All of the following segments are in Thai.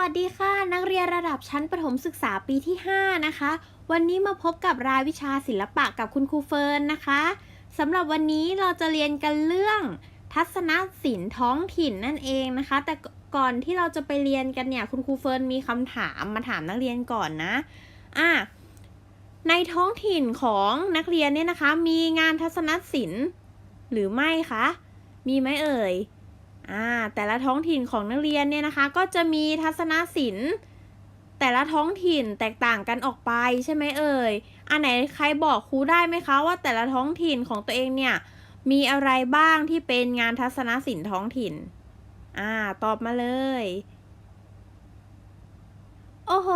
วัสดีค่ะ นักเรียนระดับชั้นประถมศึกษาปีที่ 5 นะคะ วันนี้มาพบกับรายวิชาศิลปะกับคุณครูเฟิร์นนะคะสำหรับวันนี้เราจะเรียนกันเรื่อง ทัศนศิลป์ท้องถิ่นนั่นเองนะคะ แต่ก่อนที่เราจะไปเรียนกันเนี่ยคุณครูเฟิร์นมีคำถามมาถามนักเรียนก่อนนะอะในท้องถิ่นของนักเรียนเนี่ยนะคะ มีงานทัศนศิลป์หรือไม่คะมีไหมเอ่ย แต่ละท้องถิ่นของนักเรียนเนี่ยนะคะ ก็จะมีทัศนศิลป์ แต่ละท้องถิ่นแตกต่างกันออกไปใช่ไหมเอ่ย อันไหนใครบอกครูได้ไหมคะว่าแต่ละท้องถิ่นของตัวเองเนี่ยมีอะไรบ้างที่เป็นงานทัศนศิลป์ท้องถิ่น อ่า ตอบมาเลย โอ้โห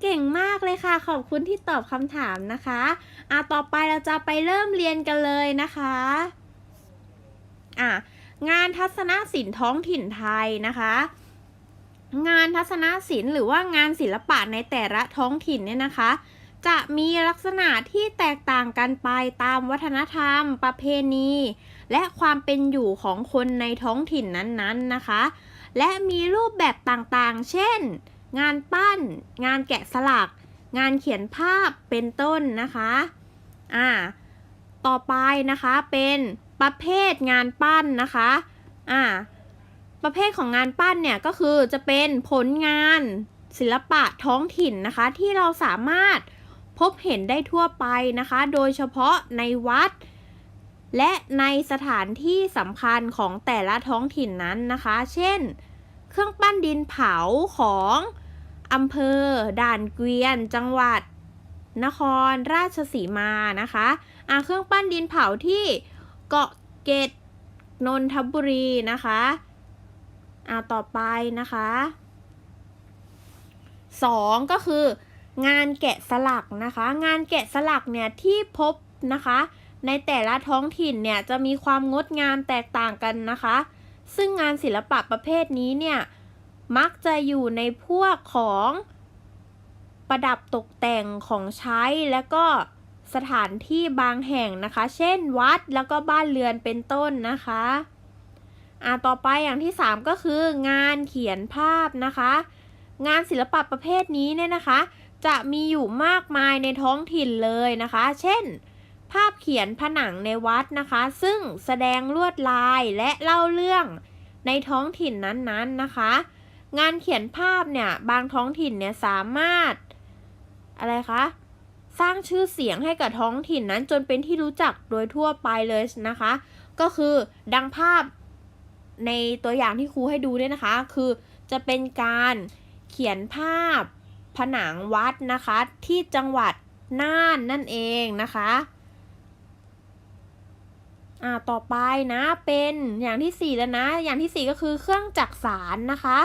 เก่งมากเลยค่ะ ขอบคุณที่ตอบคำถามนะคะ อ่าต่อไปเราจะไปเริ่มเรียนกันเลยนะคะ อ่า งานทัศนศิลป์ท้องถิ่นไทยนะคะ งานทัศนศิลป์หรือว่างานศิลปะในแต่ละท้องถิ่นเนี่ยนะคะ จะมีลักษณะที่แตกต่างกันไปตามวัฒนธรรม ประเพณี และความเป็นอยู่ของคนในท้องถิ่นนั้นๆนะคะ และมีรูปแบบต่างๆ เช่น งานปั้น งานแกะสลัก งานเขียนภาพเป็นต้นนะคะ อ่า ต่อไปนะคะเป็นประเภทงานปั้นนะคะอ่าประเภทของงานปั้นเนี่ยก็คือจะเป็นผลงานศิลปะท้องถิ่นนะคะ ที่เราสามารถพบเห็นได้ทั่วไปนะคะ โดยเฉพาะในวัด และในสถานที่สำคัญของแต่ละท้องถิ่นนั้นนะคะ เช่น เครื่องปั้นดินเผาของอำเภอด่านเกวียน จังหวัด นครราชสีมานะคะอ่าเครื่องปั้นดินเผาที่เกาะเกตนนทบุรีนะคะอ่าต่อไปนะคะสองก็คืองานแกะสลักนะคะ งานแกะสลักเนี่ยที่พบนะคะ ในแต่ละท้องถิ่นเนี่ยจะมีความงดงามแตกต่างกันนะคะ ซึ่งงานศิลปะประเภทนี้เนี่ยมักจะอยู่ในพวกของ ประดับตกแต่งของใช้และก็สถานที่บางแห่งนะคะ เช่นวัดแล้วก็บ้านเรือนเป็นต้นนะคะอ่าต่อไปอย่างที่ 3 ก็คืองานเขียนภาพนะคะ งานศิลปะประเภทนี้เนี่ยนะคะ จะมีอยู่มากมายในท้องถิ่นเลยนะคะ เช่น ภาพเขียนผนังในวัดนะคะ ซึ่งแสดงลวดลายและเล่าเรื่องในท้องถิ่นนั้นๆนะคะ งานเขียนภาพเนี่ยบางท้องถิ่นเนี่ยสามารถ อะไรคะ สร้างชื่อเสียงให้กับท้องถิ่นนั้นจนเป็นที่รู้จักโดยทั่วไปเลยนะคะ ก็คือดังภาพในตัวอย่างที่ครูให้ดูเนี่ยนะคะ คือจะเป็นการเขียนภาพผนังวัดนะคะ ที่จังหวัดน่านนั่นเองนะคะอ่าต่อไปนะเป็นอย่างที่ 4 แล้วนะ อย่างที่ 4 ก็คือเครื่องจักสารนะคะ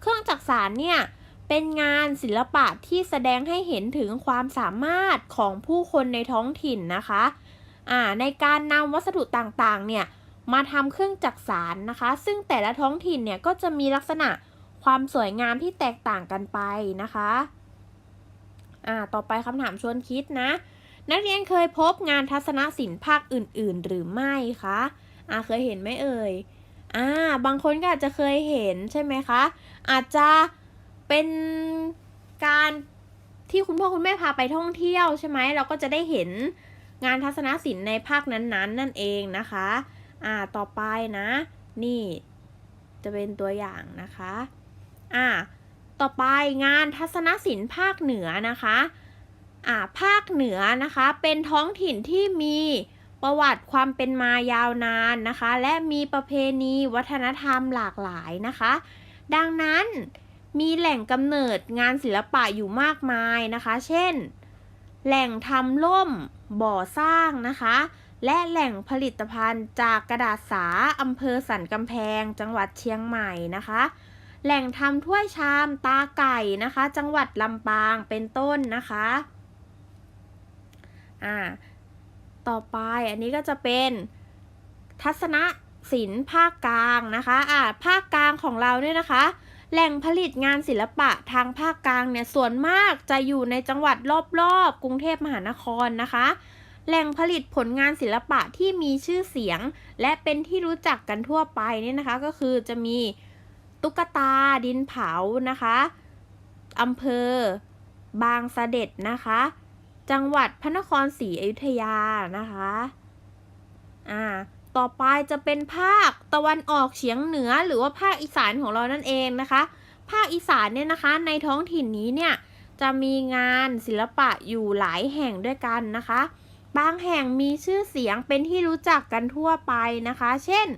เครื่องจักสารเนี่ย เป็นงานศิลปะที่แสดงให้เห็นถึงความสามารถของผู้คนในท้องถิ่นนะคะอ่าในการนำวัสดุต่างๆ เนี่ยมาทำเครื่องจักสารนะคะ ซึ่งแต่ละท้องถิ่นเนี่ยก็จะมีลักษณะความสวยงามที่แตกต่างกันไปนะคะอ่าต่อไปคำถามชวนคิดนะ นักเรียนเคยพบงานทัศนศิลป์ภาคอื่น ๆ หรือไม่คะอ่าเคยเห็นไหมเอ่ยอ่าบางคนก็อาจจะเคยเห็นใช่ไหมคะ อาจจะ เป็นการที่คุณพ่อคุณแม่พาไปท่องเที่ยวใช่ไหมเราก็จะได้เห็นงานทัศนศิลป์ในภาคนั้นๆนนนั่นเองนะคะ อ่าต่อไปนะ นี่จะเป็นตัวอย่างนะคะ อ่าต่อไปงานทัศนศิลป์ภาคเหนือนะคะอ่าภาคเหนือนะคะเป็นท้องถิ่นที่มีประวัติความเป็นมายาวนานนะคะ และมีประเพณีวัฒนธรรมหลากหลายนะคะ ดังนั้น มีแหล่งกำเนิดงานศิลปะอยู่มากมายนะคะ เช่น แหล่งทำล่มบ่อสร้างนะคะ และแหล่งผลิตภัณฑ์จากกระดาษสาอำเภอสันกำแพง จังหวัดเชียงใหม่นะคะ แหล่งทำถ้วยชามตาไก่นะคะ จังหวัดลำปางเป็นต้นนะคะอ่าต่อไปอันนี้ก็จะเป็นทัศนศิลป์ภาคกลางนะคะอ่าภาคกลางของเราเนี่ยนะคะ แหล่งผลิตงานศิลปะทางภาคกลางเนี่ยส่วนมากจะอยู่ในจังหวัดรอบๆ กรุงเทพมหานครนะคะ แหล่งผลิตผลงานศิลปะที่มีชื่อเสียง และเป็นที่รู้จักกันทั่วไปเนี่ยนะคะ ก็คือจะมีตุ๊กตาดินเผานะคะอำเภอ บางสะเด็ดนะคะ จังหวัดพระนครศรีอยุธยานะคะ อ่า ต่อไปจะเป็นภาคตะวันออกเฉียงเหนือหรือว่าภาคอีสานของเรานั่นเองนะคะ ภาคอีสานเนี่ยนะคะ ในท้องถิ่นนี้เนี่ยจะมีงานศิลปะอยู่หลายแห่งด้วยกันนะคะ บางแห่งมีชื่อเสียงเป็นที่รู้จักกันทั่วไปนะคะ เช่น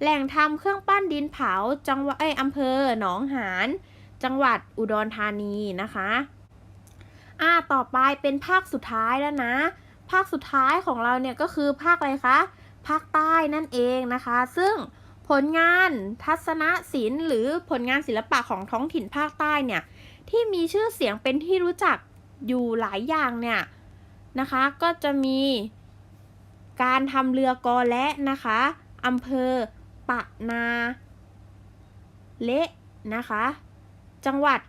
แหล่งทำเครื่องปั้นดินเผาจังหวัดเอ้ยอำเภอหนองหาน จังหวัดอุดรธานีนะคะอ่าต่อไปเป็นภาคสุดท้ายแล้วนะ ภาคสุดท้ายของเราเนี่ยก็คือภาคอะไรคะ ภาคใต้นั่นเองนะคะ ซึ่งผลงานทัศนศิลป์หรือผลงานศิลปะของท้องถิ่นภาคใต้เนี่ยที่มีชื่อเสียงเป็นที่รู้จักอยู่หลายอย่างเนี่ยนะคะก็จะมีการทำเรือกอและนะคะอำเภอปะนาเละนะคะ จังหวัด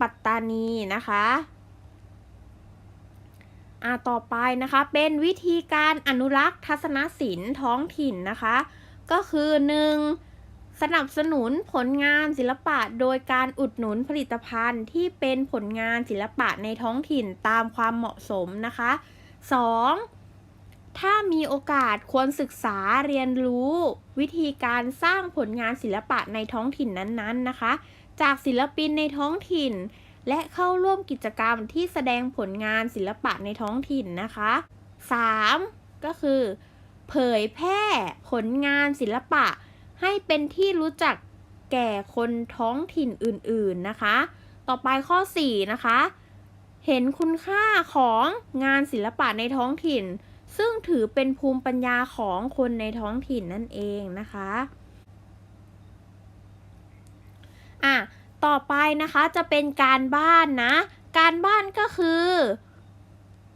ปัตตานีนะคะ อ่าต่อไปนะคะเป็นวิธีการอนุรักษ์ทัศนศิลป์ท้องถิ่นนะคะ ก็คือ 1. สนับสนุนผลงานศิลปะโดยการอุดหนุนผลิตภัณฑ์ที่เป็นผลงานศิลปะในท้องถิ่นตามความเหมาะสมนะคะ 2. ถ้ามีโอกาสควรศึกษาเรียนรู้ วิธีการสร้างผลงานศิลปะในท้องถิ่นนั้นๆนะคะ จากศิลปินในท้องถิ่น และเข้าร่วมกิจกรรมที่แสดงผลงานศิลปะในท้องถิ่นนะคะ 3. ก็คือ เผยแพร่ผลงานศิลปะ ให้เป็นที่รู้จักแก่คนท้องถิ่นอื่นๆนะคะ ต่อไปข้อ 4 นะคะ เห็นคุณค่าของงานศิลปะในท้องถิ่น ซึ่งถือเป็นภูมิปัญญาของคนในท้องถิ่นนั่นเองนะคะ อะ ต่อไปนะคะจะเป็นการบ้านนะ การบ้านก็คือ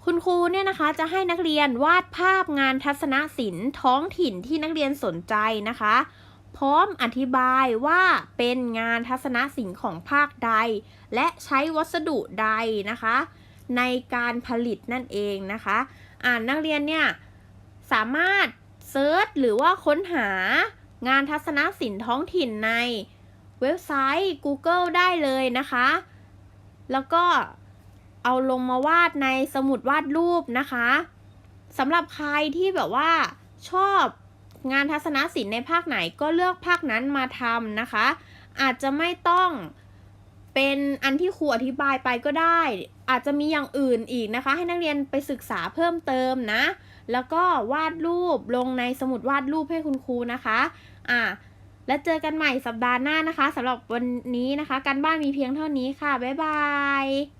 คุณครูเนี่ยนะคะจะให้นักเรียนวาดภาพงานทัศนศิลป์ท้องถิ่นที่นักเรียนสนใจนะคะ พร้อมอธิบายว่าเป็นงานทัศนศิลป์ของภาคใด และใช้วัสดุใดนะคะ ในการผลิตนั่นเองนะคะ อ่านนักเรียนเนี่ยสามารถเซิร์ชหรือว่าค้นหางานทัศนศิลป์ท้องถิ่นใน เว็บไซต์ Google ได้เลยนะคะ แล้วก็เอาลงมาวาดในสมุดวาดรูปนะคะสำหรับใครที่แบบว่าชอบงานทัศนศิลป์ในภาคไหนก็เลือกภาคนั้นมาทำนะคะ อาจจะไม่ต้องเป็นอันที่ครูอธิบายไปก็ได้ อาจจะมีอย่างอื่นอีกนะคะ ให้นักเรียนไปศึกษาเพิ่มเติมนะ แล้วก็วาดรูปลงในสมุดวาดรูปให้คุณครูนะคะ อ่า แล้วเจอกันใหม่สัปดาห์หน้านะคะสำหรับวันนี้นะคะ การบ้านมีเพียงเท่านี้ค่ะ บ๊ายบาย